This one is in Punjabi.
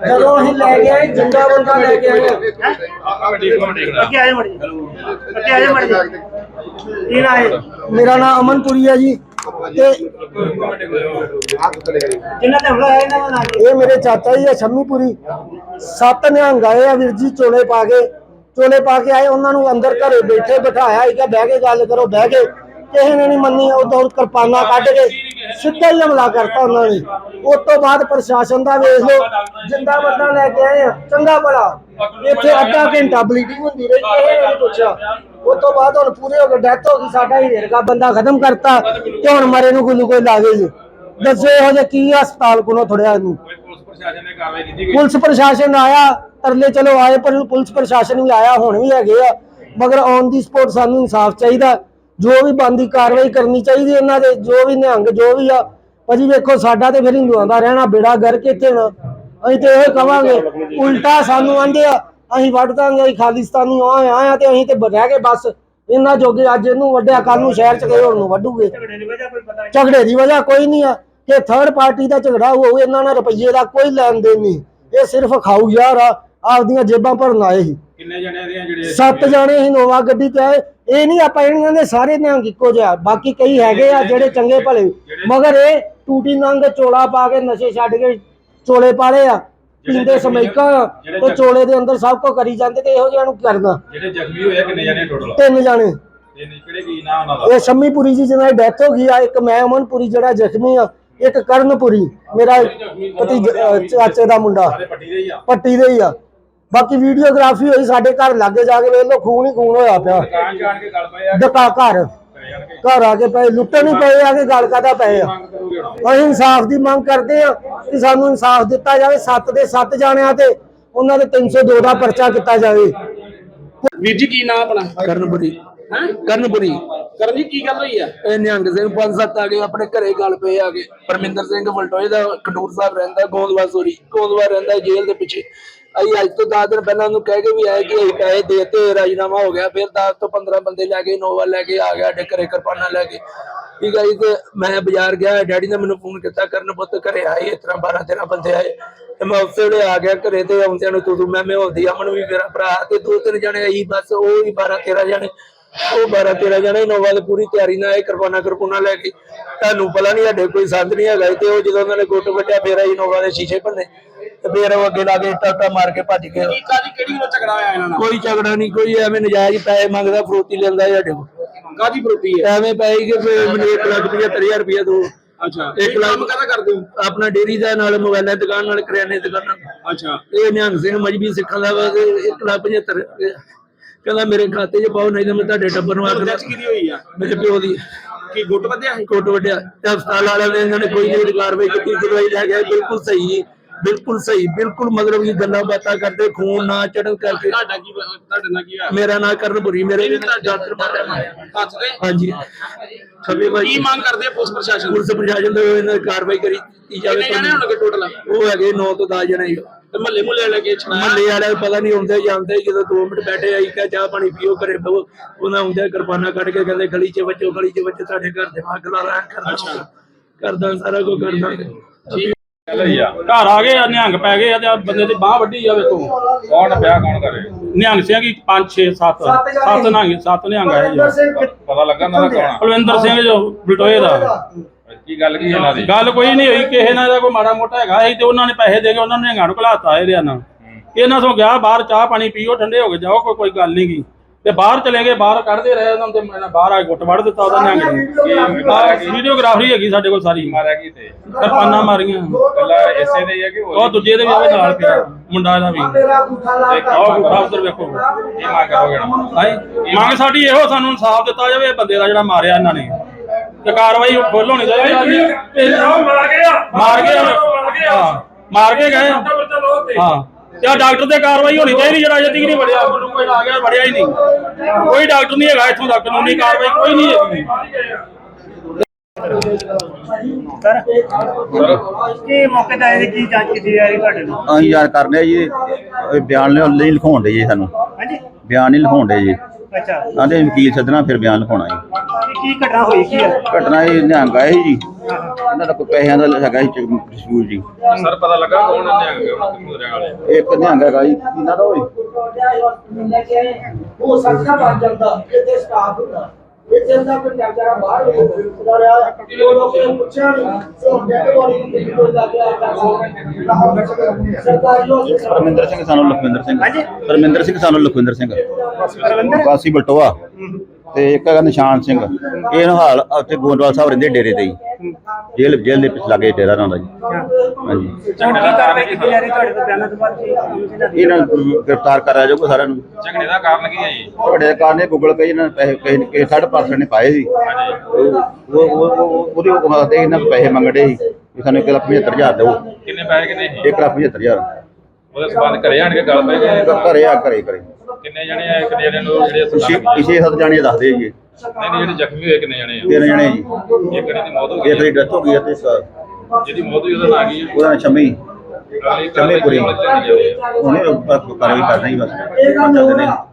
ਜਦੋਂ ਅਸੀਂ ਲੈ ਕੇ ਆਏ ਜਿੰਦਾ ਬੰਦਾ ਲੈ ਕੇ ਆਏ ਅੱਗੇ ਆਏ ਮੜੀ ਅੱਗੇ ਆਏ ਮੜੀ ਕੀ ਨਾ ਹੈ? ਮੇਰਾ ਨਾਮ ਅਮਨਪੁਰੀ ਹੈ ਜੀ। ਤੇ ਜਿੰਨਾ ਤੇ ਹਮਲਾ ਹੈ ਇਹਨਾਂ ਦਾ ਨਾਮ ਕੀ? ਇਹ ਮੇਰੇ ਚਾਚਾ ਜੀ ਆ ਸ਼ੰਮੀਪੁਰੀ ਸੱਤ ਨਿਹੰਗ ਆਏ ਆ ਵੀਰ ਜੀ ਚੋਲੇ ਪਾ ਕੇ। ਚੋਲੇ ਪਾ ਕੇ ਆਏ ਉਹਨਾਂ ਨੂੰ ਅੰਦਰ ਘਰੇ ਬੈਠੇ ਬਿਠਾਇਆ। ਇਹ ਬਹਿ ਕੇ ਗੱਲ ਕਰੋ ਬਹਿ ਕੇ। ਕਿਸੇ ਨੇ ਨਹੀਂ ਮੰਨੀ ਉਹ ਦੌੜ ਕਿਰਪਾਨਾਂ ਕੱਢ ਕੇ ਸਿੱਧਾ ਹੀ ਹਮਲਾ ਕਰਤਾ ਉਹਨਾਂ ਨੇ। ਉਸ ਤੋਂ ਬਾਅਦ ਪ੍ਰਸ਼ਾਸਨ ਦਾ ਵੇਖ ਲਓ, ਜਿੰਦਾ ਬੰਦਾ ਲੈ ਕੇ ਆਏ ਆ, ਚੰਗਾ ਭਲਾ। ਇੱਥੇ ਅੱਧਾ ਘੰਟਾ ਬਲੀਡਿੰਗ ਹੁੰਦੀ ਰਹੀ ਕਿਸੇ ਨਹੀਂ ਪੁੱਛਿਆ। ਉਸ ਤੋਂ ਬਾਅਦ ਹੁਣ ਪੂਰੇ ਹੋ ਗਏ ਡੈਥ ਹੋ ਗਈ, ਸਾਡਾ ਹੀ ਰੇਰਗਾ ਬੰਦਾ ਖਤਮ ਕਰਤਾ, ਤੇ ਹੁਣ ਮਰੇ ਨੂੰ ਗੁੱਲੂ ਕੋਈ ਲਾਵੇ ਜੀ। ਦੱਸੋ ਇਹੋ ਜਿਹਾ ਕੀ ਹਸਪਤਾਲ ਕੋਲੋਂ ਥੋੜਿਆ ਇਹਨੂੰ? ਪੁਲਿਸ ਪੁਲਿਸ ਪ੍ਰਸ਼ਾਸਨ ਆਇਆ, ਤਰਲੇ ਚਲੋ ਆਏ, ਪਰ ਪੁਲਿਸ ਪ੍ਰਸ਼ਾਸਨ ਵੀ ਆਇਆ, ਹੁਣ ਵੀ ਹੈਗੇ ਆ। ਮਗਰ ਔਨ ਦੀ ਸਪੋਰਟ ਸਾਨੂੰ ਇਨਸਾਫ ਚਾਹੀਦਾ। ਜੋ ਵੀ ਬੰਦੀ ਕਾਰਵਾਈ ਕਰਨੀ ਚਾਹੀਦੀ ਇਹਨਾਂ ਦੇ ਜੋ ਵੀ ਨਿਹੰਗ ਜੋ ਵੀ ਆ ਭਾਜੀ ਵੇਖੋ ਸਾਡਾ ਤੇ ਫਿਰ ਹਿੰਦੂਆਂ ਦਾ ਰਹਿਣਾ ਬੇੜਾ ਗਰ ਕਿੱਥੇ ਨਾ ਅਸੀਂ ਤੇ ਇਹ ਕਵਾਂਗੇ ਉਲਟਾ ਸਾਨੂੰ ਆਂਦੇ ਆ ਅਸੀਂ ਵੱਢ ਦਾਂਗੇ ਅਸੀਂ ਖਾਲਿਸਤਾਨੀ ਆ ਆ ਤੇ ਅਸੀਂ ਤੇ ਰਹਿ ਗਏ ਬਸ। ਇਹਨਾਂ ਜੋਗੇ ਅੱਜ ਇਹਨੂੰ ਵੱਢਿਆ ਕੱਲ ਨੂੰ ਸ਼ਹਿਰ ਚ ਗਏ ਹੁਣ ਨੂੰ ਵੱਢੂਗੇ। ਝਗੜੇ ਦੀ ਵਜ੍ਹਾ ਕੋਈ ਪਤਾ ਨਹੀਂ। ਝਗੜੇ ਦੀ ਵਜ੍ਹਾ ਕੋਈ ਨਹੀਂ ਆ ਕਿ ਥਰਡ ਪਾਰਟੀ ਦਾ ਝਗੜਾ ਹੋਊ ਇਹਨਾਂ ਨਾਲ ਰੁਪਈਏ ਦਾ ਕੋਈ ਲੈਣ ਦੇਣ ਨਹੀਂ। ਇਹ ਸਿਰਫ ਖਾਊ ਯਾਰ ਆ ਆਪਦੀਆਂ ਜੇਬਾਂ ਭਰਨ ਆਏ ਸੀ। ਕਿੰਨੇ ਜਣਿਆਂ ਦੀਆਂ ਜਿਹੜੇ ਸੱਤ ਜਾਣੇ ਹੀ ਨੋਵਾ ਗੱਡੀ ਤੇ ਆਏ ਇਹ ਨਹੀਂ ਆਪਾਂ ਇਹਨਾਂ ਦੇ ਸਾਰੇ ਨਿਹੰਗ ਇੱਕੋ ਜਿਹਾ ਬਾਕੀ ਕਈ ਹੈਗੇ ਆ ਜਿਹੜੇ ਚੰਗੇ ਭਲੇ। ਮਗਰ ਇਹ ਟੂਟੀ ਨੰਗ ਚੋਲਾ ਪਾ ਕੇ ਨਸ਼ੇ ਛੱਡ ਕੇ ਚੋਲੇ ਪਾਲੇ ਆ। ਪੀਂਦੇ ਸਮੈਕਾਂ ਤੇ ਚੋਲੇ ਦੇ ਅੰਦਰ ਸਭ ਕੁਝ ਕਰੀ ਜਾਂਦੇ ਤੇ ਇਹੋ ਜਿਹਾ ਨੂੰ ਕਰਨਾ? ਜਿਹੜੇ ਜ਼ਖਮੀ ਹੋਏ ਆ, ਕਿੰਨੇ ਜਣੇ ਟੋਟਲ ਤਿੰਨ ਜਾਣੇ। ਤੇ ਕਿਹੜੇ ਕੀ ਨਾਂ ਉਹਨਾਂ ਦਾ? ਇਹ ਸ਼ੰਮੀਪੁਰੀ ਜੀ ਜਿਹਨਾਂ ਦੀ ਡੈਥ ਹੋ ਗਈ ਆ। ਇੱਕ ਮੈਂ ਅਮਨਪੁਰੀ ਜਿਹੜਾ ਜ਼ਖਮੀ ਆ। ਇੱਕ ਕਰਨਪੁਰੀ। ਮੇਰਾ ਭਤੀਜ ਅਹ ਚਾਚੇ ਦਾ ਮੁੰਡਾ। ਪੱਟੀ ਦੇ ਹੀ ਆ। ਬਾਕੀ ਵੀਡੀਓਗ੍ਰਾਫੀ ਹੋਈ ਸਾਡੇ ਘਰ ਲਾਗੇ ਜਾ ਕੇ ਵੇਖ ਲਓ ਖੂਨ ਹੀ ਖੂਨ ਹੋਇਆ ਪਿਆ। ਦੁਕਾਨ ਜਾਣ ਕੇ ਗੱਲ ਪਏ ਆ ਘਰ। ਘਰ ਆ ਕੇ ਪਏ ਲੁੱਟਣ ਨਹੀਂ ਪਏ ਆ ਕਿ ਗੱਲ ਕਾਦਾ ਪਏ ਆ। ਮੰਗ ਕਰੋਗੇ ਹੁਣ। ਅਸੀਂ ਇਨਸਾਫ ਦੀ ਮੰਗ ਕਰਦੇ ਆ ਕਿ ਸਾਨੂੰ ਇਨਸਾਫ ਦਿੱਤਾ ਜਾਵੇ ਸੱਤ ਦੇ ਸੱਤ ਜਾਣਿਆਂ ਤੇ ਉਹਨਾਂ ਦੇ 302 ਦਾ ਪਰਚਾ ਕੀਤਾ ਜਾਵੇ। ਵੀਰ ਜੀ ਕੀ ਨਾਮ ਆਪਣਾ? ਕਰਨਪੁਰੀ। ਹੈ? ਕਰਨਪੁਰੀ। ਕਰਨ ਜੀ ਕੀ ਗੱਲ ਹੋਈ ਆ? ਇਹ ਨਿਹੰਗ ਸਿੰਘ ਪੰਜ ਸੱਤ ਆ ਗਏ, ਆਪਣੇ ਘਰੇ ਗੱਲ ਪਏ ਆ ਗਏ ਪਰਮਿੰਦਰ ਸਿੰਘ ਵਲਟੋਏ ਦਾ ਖਡੂਰ ਸਾਹਿਬ ਰਹਿੰਦਾ ਗੋਂਦਵਾ ਸੋਰੀ ਗੋਂਦਵਾ ਰਹਿੰਦਾ ਜੇਲ੍ਹ ਦੇ ਪਿੱਛੇ। ਅਸੀਂ ਅੱਜ ਤੋਂ 10 ਦਿਨ ਪਹਿਲਾਂ ਉਹਨੂੰ ਕਹਿ ਕੇ ਵੀ ਆਏ ਕਿ ਅਸੀਂ ਪੈਸੇ ਦੇਤੇ, ਰਾਜੀਨਾਮਾ ਹੋ ਗਿਆ, ਫਿਰ 10 ਤੋਂ 15 ਬੰਦੇ ਲੈ ਕੇ ਨੋਵਾ ਲੈ ਕੇ ਆ ਗਿਆ, ਸਾਡੇ ਘਰੇ ਕਿਰਪਾਨਾਂ ਲੈ ਕੇ। ਠੀਕ ਹੈ ਜੀ, ਤੇ ਮੈਂ ਬਾਜ਼ਾਰ ਗਿਆ, ਡੈਡੀ ਨੇ ਮੈਨੂੰ ਫੋਨ ਕੀਤਾ, ਕਰਨ ਪੁੱਤ ਘਰੇ ਆਏ, ਇਸ ਤਰ੍ਹਾਂ 12 13 ਬੰਦੇ ਆਏ। ਤੇ ਮੈਂ ਉਸੇ ਵੇਲੇ ਆ ਗਿਆ ਘਰੇ ਤੇ ਆਉਂਦਿਆਂ ਨੂੰ ਤੂੰ ਤੂੰ, ਮੈਂ ਮੈਂ ਹੁੰਦੀ, ਅਮਨ ਵੀ ਮੇਰਾ ਭਰਾ, ਤੇ ਦੋ ਤਿੰਨ ਜਣੇ ਆਈ, ਬਸ ਉਹ ਹੀ 12 13 ਜਣੇ। ਉਹ 12 13 ਜਣੇ ਨੋਵਾ ਦੀ ਪੂਰੀ ਤਿਆਰੀ ਨਾਲ ਇਹ ਕਿਰਪਾਨਾਂ ਕਿਰਪਾਨਾਂ ਲੈ ਕੇ ਤੁਹਾਨੂੰ ਪਤਾ ਨਹੀਂ ਸਾਡੇ ਕੋਈ ਸੰਦ ਨਹੀਂ ਹੈਗਾ ਤੇ ਉਹ ਜਦੋਂ ਉਹਨਾਂ ਨੇ ਗੁੱਟ ਵੱਟਿਆ ਫੇਰ ਆਈ ਨੋਵਾ ਦੇ ਸ਼ੀਸ਼ੇ ਭੰਨੇ। ਤੇ ਫੇਰ ਉਹ ਅੱਗੇ ਲਾ ਕੇ ਟਾਟਾ ਮਾਰ ਕੇ ਭੱਜ ਗਏ। ਕੀ ਕਾਦੀ ਕਿਹੜੀ ਗੱਲੋਂ ਝਗੜਾ ਹੋਇਆ ਇਹਨਾਂ ਨਾਲ? ਕੋਈ ਝਗੜਾ ਨਹੀਂ ਕੋਈ ਐਵੇਂ ਨਜਾਇਜ਼ ਪੈਸੇ ਮੰਗਦਾ ਫਰੋਤੀ ਲੈਂਦਾ ਸਾਡੇ ਕੋਲ। ਕਾਦੀ ਵਿਰੋਧੀ ਹੈ? ਐਵੇਂ ਪੈਸੇ ਕਿ ਫਿਰ ਮੈਨੂੰ 1 ਲੱਖ 75000 ਰੁਪਏ ਦੋ। ਅੱਛਾ ਇੱਕ ਕੰਮ ਕਾਹਦਾ ਕਰਦੇ ਹੋ? ਆਪਣਾ ਡੇਰੀ ਦਾ ਨਾਲ ਮੋਬਾਈਲਾਂ ਦੀ ਦੁਕਾਨ ਨਾਲ ਕਰਿਆਨੇ ਦੀ ਦੁਕਾਨ। ਅੱਛਾ। ਇਹ ਨਿਹੰਗ ਸਿੰਘ ਮਜਬੀ ਸਿੱਖਾਂ ਦਾ ਵਾ ਤੇ 1 ਲੱਖ 75 ਕਹਿੰਦਾ ਮੇਰੇ ਖਾਤੇ 'ਚ ਪਾਓ ਨਹੀਂ ਤਾਂ ਮੈਂ ਤੁਹਾਡੇ ਟੱਬਰ ਨੂੰ ਆਖਣਾ। ਜੱਜ ਕਿਹਦੀ ਹੋਈ ਆ? ਮੇਰੇ ਪਿਓ ਦੀ। ਕੀ ਗੁੱਟ ਵਧਿਆ ਹੈ ਕੋਟ ਵੱਡਿਆ ਤੇ ਹਸਪਤਾਲ ਵਾਲਿਆਂ ਨੇ ਇਹਨਾਂ ਨੇ ਕੋਈ ਨਹੀਂ ਕਾਰਵਾਈ ਕੀਤੀ ਦਵਾਈ ਲੈ ਗਿਆ ਬਿਲਕੁਲ ਸਹੀ। ਬਿਲਕੁਲ ਸਹੀ ਬਿਲਕੁਲ ਮਤਲਬ ਇਹ ਗੱਲਾਂ ਬਾਤਾਂ ਕਰਦੇ ਖੂਨ ਨਾ ਚੜਨ ਕਰਕੇ। ਤੁਹਾਡਾ ਕੀ ਤੁਹਾਡੇ ਨਾਲ ਕੀ ਹੋਇਆ? ਮੇਰਾ ਨਾਂ ਕਰਨਪੁਰੀ ਮੇਰੇ ਡਾਕਟਰ ਹੱਥ ਤੇ? ਹਾਂਜੀ। ਖਬੀ ਕੀ ਭਾਈ ਮੰਗ ਕਰਦੇ ਪੁਲਿਸ ਪ੍ਰਸ਼ਾਸਨ ਪੁਲਿਸ ਪ੍ਰਸ਼ਾਸਨ ਦੇ ਇਹਨਾਂ ਦੀ ਕਾਰਵਾਈ ਕਰੀ ਕੀਤੀ ਜਾਵੇ ਕਿੰਨੇ ਜਣੇ ਹੋਣਗੇ ਟੋਟਲ ਉਹ ਹੈਗੇ 9 ਤੋਂ 10 ਜਣੇ ਹੀ। ਤੇ ਮਹੱਲੇ ਮੁੱਲੇ ਲੈ ਕੇ ਛੜਾਇਆ ਮਹੱਲੇ ਵਾਲੇ ਪਤਾ ਨਹੀਂ ਹੁੰਦੇ ਜਾਂਦੇ ਜਦੋਂ 2 ਮਿੰਟ ਬੈਠੇ ਆਈ ਕਾ ਚਾਹ ਪਾਣੀ ਪੀਓ ਕਰੇ ਬਹੋ ਉਹਨਾਂ ਹੁੰਦੇ ਕਿਰਪਾਨਾਂ ਕੱਢ ਕੇ ਕਹਿੰਦੇ ਗਲੀ 'ਚ ਬੱਚੋ ਗਲੀ 'ਚ ਬੱਚੋ ਤੁਹਾਡੇ ਘਰ ਦੇ ਅੱਗ ਲਾ ਰਾਂ ਕਰਦਾ ਕਰਦਾ ਸਾਰਾ ਕੁਝ ਕਰਦਾ। ਰਹੀ ਆ ਘਰ ਆ ਗਏ ਆ, ਨਿਹੰਗ ਪੈ ਗਏ ਆ ਤੇ ਬੰਦੇ ਦੀ ਬਾਹ ਵੱਡੀ ਆ ਵੇਖੋ। ਕੌਣ ਪਿਆ ਕੌਣ ਕਰੇ? ਨਿਹੰਗ ਸਿੰਘ ਹੀ 5 6 7 ਸੱਤ ਜਾਣੇ। ਸੱਤ ਨਿਹੰਗ ਸੱਤ ਨਿਹੰਗ ਆਏ ਜੀ। ਬਲਵਿੰਦਰ ਪਤਾ ਲੱਗਾ ਨਾ ਕੌਣ ਕੁਲਵਿੰਦਰ ਸਿੰਘ ਜੋ ਬਲਟੋਏ ਦਾ? ਕੀ ਗੱਲ ਕੀ ਇਹਨਾਂ ਦੀ? ਗੱਲ ਕੋਈ ਨਹੀਂ ਹੋਈ ਕਿਸੇ ਨਾਲ ਦਾ ਕੋਈ ਮਾੜਾ ਮੋਟਾ ਹੈਗਾ ਸੀ ਤੇ ਉਹਨਾਂ ਨੇ ਪੈਸੇ ਦੇ ਕੇ ਉਹਨਾਂ ਨੇ ਨਿਹੰਗਾਂ ਨੂੰ ਘਲਾਤਾ ਇਹਦੇ ਨਾਲ। ਇਹਨਾਂ ਤੋਂ ਗਿਆ ਬਾਹਰ ਚਾਹ ਪਾਣੀ ਪੀਓ ਠੰਡੇ ਹੋ ਕੇ ਜਾਓ ਕੋਈ ਕੋਈ ਗੱਲ ਨਹੀਂ ਗੀ। ਤੇ ਬਾਹਰ ਚਲੇ ਗਏ ਬਾਹਰ ਕੱਢਦੇ ਰਹੇ ਉਹਨਾਂ ਤੇ ਮੈਂ ਬਾਹਰ ਆ ਕੇ ਗੁੱਟ ਵੜ ਦਿੱਤਾ ਉਹਦਾ ਨਿਹੰਗ ਨੂੰ ਵੀਡੀਓਗ੍ਰਾਫੀ ਹੈਗੀ ਸਾਡੇ ਕੋਲ ਸਾਰੀ। ਮਾਰਿਆ ਕੀ ਤੇ। ਕਿਰਪਾਨਾਂ ਮਾਰੀਆਂ। ਕੱਲਾ ਇਸੇ ਦੇ ਹੀ ਆ ਕਿ ਉਹ ਦੂਜੇ ਦੇ ਵੀ ਉਹਦੇ ਨਾਲ ਪਿਆ ਮੁੰਡਾ ਇਹਦਾ ਵੀ। ਮੇਰਾ ਗੁੱਠਾ ਲਾ ਆਹ ਗੁੱਟਾ ਉੱਧਰ ਵੇਖੋ। ਕੀ ਮੰਗ ਕਰੋਗੇ ਹਾਏ ਮੰਗ ਸਾਡੀ ਇਹੋ ਸਾਨੂੰ ਇਨਸਾਫ ਦਿੱਤਾ ਜਾਵੇ ਇਹ ਬੰਦੇ ਦਾ ਜਿਹੜਾ ਮਾਰਿਆ ਇਹਨਾਂ ਨੇ। ਤੇ ਕਾਰਵਾਈ ਫੁੱਲ ਹੋਣੀ ਚਾਹੀਦੀ ਹੈ। ਮਾਰ ਕੇ ਮਾਰ ਹਾਂ ਮਾਰ ਕੇ ਗਏ। ਹਾਂ। ਤੇ ਡਾਕਟਰ ਤੇ ਕਾਰਵਾਈ ਹੋਣੀ ਚਾਹੀਦੀ ਜਿਹੜਾ ਅਜੇ ਤੱਕ ਨਹੀਂ ਵੜਿਆ ਮੈਨੂੰ ਕੋਈ ਆ ਗਿਆ ਵੜਿਆ ਹੀ ਨਹੀਂ। ਕੋਈ ਡਾਕਟਰ ਨਹੀਂ ਹੈਗਾ ਇੱਥੋਂ ਤੱਕ ਕਾਨੂੰਨੀ ਕਾਰਵਾਈ ਕੋਈ ਨਹੀਂ ਹੈਗੀ। ਕੀ ਮੌਕੇ ਤੇ ਆਏ ਨੇ ਕੀ ਜਾਂਚ ਕੀਤੀ ਜਾ ਰਹੀ ਤੁਹਾਡੇ ਨਾਲ? ਅਸੀਂ ਯਾਰ ਕਰਨੇ ਜੀ ਇਹ ਬਿਆਨ ਲਈ ਲਿਖਾਉਣ ਦੇ ਜੀ ਸਾਨੂੰ। ਹਾਂਜੀ। ਬਿਆਨ ਨਹੀਂ ਲਿਖਾਉਣ ਦੇ ਜੀ। ਅੱਛਾ। ਆਂਦੇ ਵਕੀਲ ਸੱਦਣਾ ਫਿਰ ਬਿਆਨ ਲਿਖਾਉਣਾ ਜੀ। ਕੀ ਘਟਨਾ ਹੋਈ? ਕੀ ਹੈ? ਘਟਨਾ ਇਹ ਨਿਹੰਗ ਆਏ ਸੀ ਜੀ। ਇਹਨਾਂ ਦਾ ਕੋਈ ਪੈਸਿਆਂ ਦਾ ਹੈਗਾ ਸੀ ਡਿਸਪਿਊਟ ਜੀ। ਸਰ ਪਤਾ ਲੱਗਾ ਕੌਣ ਨੇ ਹੈਗੇ ਉਹਨਾਂ ਕਿੱਥੋਂ ਰਹਿਣ ਵਾਲੇ। ਇੱਕ ਨਿਹੰਗ ਹੈਗਾ ਜੀ ਇਹਨਾਂ ਦਾ ਹੋਈ ਉਹ ਸੱਚਾ ਬਣ ਜਾਂਦਾ ਇੱਥੇ ਸਟਾਫ ਹੁੰਦਾ। ਦਾ ਕੋਈ ਬਾਹਰ ਰਿਹਾ। ਲੋਕਾਂ ਨੇ ਪੁੱਛਿਆ ਨਹੀਂ ਨੂੰ ਸਰਕਾਰੀ ਪਰਮਿੰਦਰ ਸਿੰਘ ਸਾਨੂੰ ਲਖਵਿੰਦਰ ਸਿੰਘ। ਹਾਂਜੀ। ਪਰਮਿੰਦਰ ਸਿੰਘ ਸਾਨੂੰ ਲਖਵਿੰਦਰ ਸਿੰਘ। ਵਾਸੀ ਬਲਟੋਆ। ਤੇ ਇੱਕ ਹੈਗਾ ਨਿਸ਼ਾਨ ਸਿੰਘ। ਇਹ ਹਾਲ ਉੱਥੇ ਗੋਂਦਵਾਲ ਸਾਹਿਬ ਰਹਿੰਦੇ ਡੇਰੇ ਤੇ ਜੀ ਜੇਲ੍ਹ ਜੇਲ੍ਹ ਦੇ ਪਿਛ ਲਾਗੇ ਡੇਰਾ ਰਹਿੰਦਾ ਜੀ। ਹਾਂਜੀ। ਹੁਣ ਕੀ ਕਾਰਵਾਈ ਕੀਤੀ ਜਾ ਰਹੀ ਤੁਹਾਡੇ ਤੋਂ ਬਿਆਨਾਂ ਤੋਂ ਬਾਅਦ ਕੀ ਅਮਲ ਚ ਲਿਆਂਦੀ? ਇਹਨਾਂ ਨੂੰ ਗ੍ਰਿਫਤਾਰ ਕਰਾਇਆ ਜਾਊਗਾ ਸਾਰਿਆਂ ਨੂੰ। ਝਗੜੇ ਦਾ ਕਾਰਨ ਕੀ ਹੈ ਜੀ? ਤੁਹਾਡੇ ਕਾਰ ਨੇ ਗੂਗਲ ਪੇ ਇਹਨਾਂ ਨੇ ਪੈਸੇ ਕਿਸੇ ਨੇ ਕਿਸੇ ਸਾਢੇ ਪੰਜ ਸੌ ਨੇ ਪਾਏ ਸੀ। ਉਹ ਉਹ ਉਹ- ਉਹ- ਉਹਦੇ ਉਹ ਹੱਥ ਇਹਨਾਂ ਤੋਂ ਪੈਸੇ ਮੰਗੜੇ ਸੀ ਵੀ ਸਾਨੂੰ ਇੱਕ ਲੱਖ 75000 ਦਿਓ। ਕਿੰਨੇ ਪੈਸੇ ਕਿੰਨੇ ਸੀ? ਇੱਕ ਲੱਖ 75000 ਉਹਦੇ ਸਬੰਧ ਘਰੇ ਆਣ ਕੇ ਗੱਲ ਪੈ ਗਈ ਘਰੇ ਆ ਘਰੇ ਘਰੇ। ਕਿੰਨੇ ਜਣੇ ਆ ਕਿੰਨੇ ਜਣੇ ਨੂੰ ਜਿਹੜੇ ਛੇ ਛੇ ਸੱਤ ਜਾਣੇ ਦੱਸਦੇ ਜੀ। ਨਹੀਂ ਨਹੀਂ ਜਿਹੜੇ ਜ਼ਖਮੀ ਹੋਏ ਕਿੰਨੇ ਜਣੇ ਆ? ਤਿੰਨ ਜਣੇ ਜੀ। ਇੱਕ ਜਣੇ ਦੀ ਮੌਤ ਹੋ ਗਈ। ਇੱਕ ਦੀ ਡੈਥ ਹੋ ਗਈ ਹੈ ਤੇ ਇੱਕ ਜਿਹਦੀ ਮੌਤ ਹੋਈ ਉਹਦਾ ਨਾਂ ਕੀ ਹੈ ਉਹਦਾ ਨਾਂ ਸ਼ਮੀ। ਅਗਲੀ ਹੋਣੀ ਕਾਰਵਾਈ ਕਰਨਾ ਹੀ ਬਸ। ਇਹ ਕੰਮ ਕਰਦੇ ਹੋ ਨੇ ਰਿਹਾ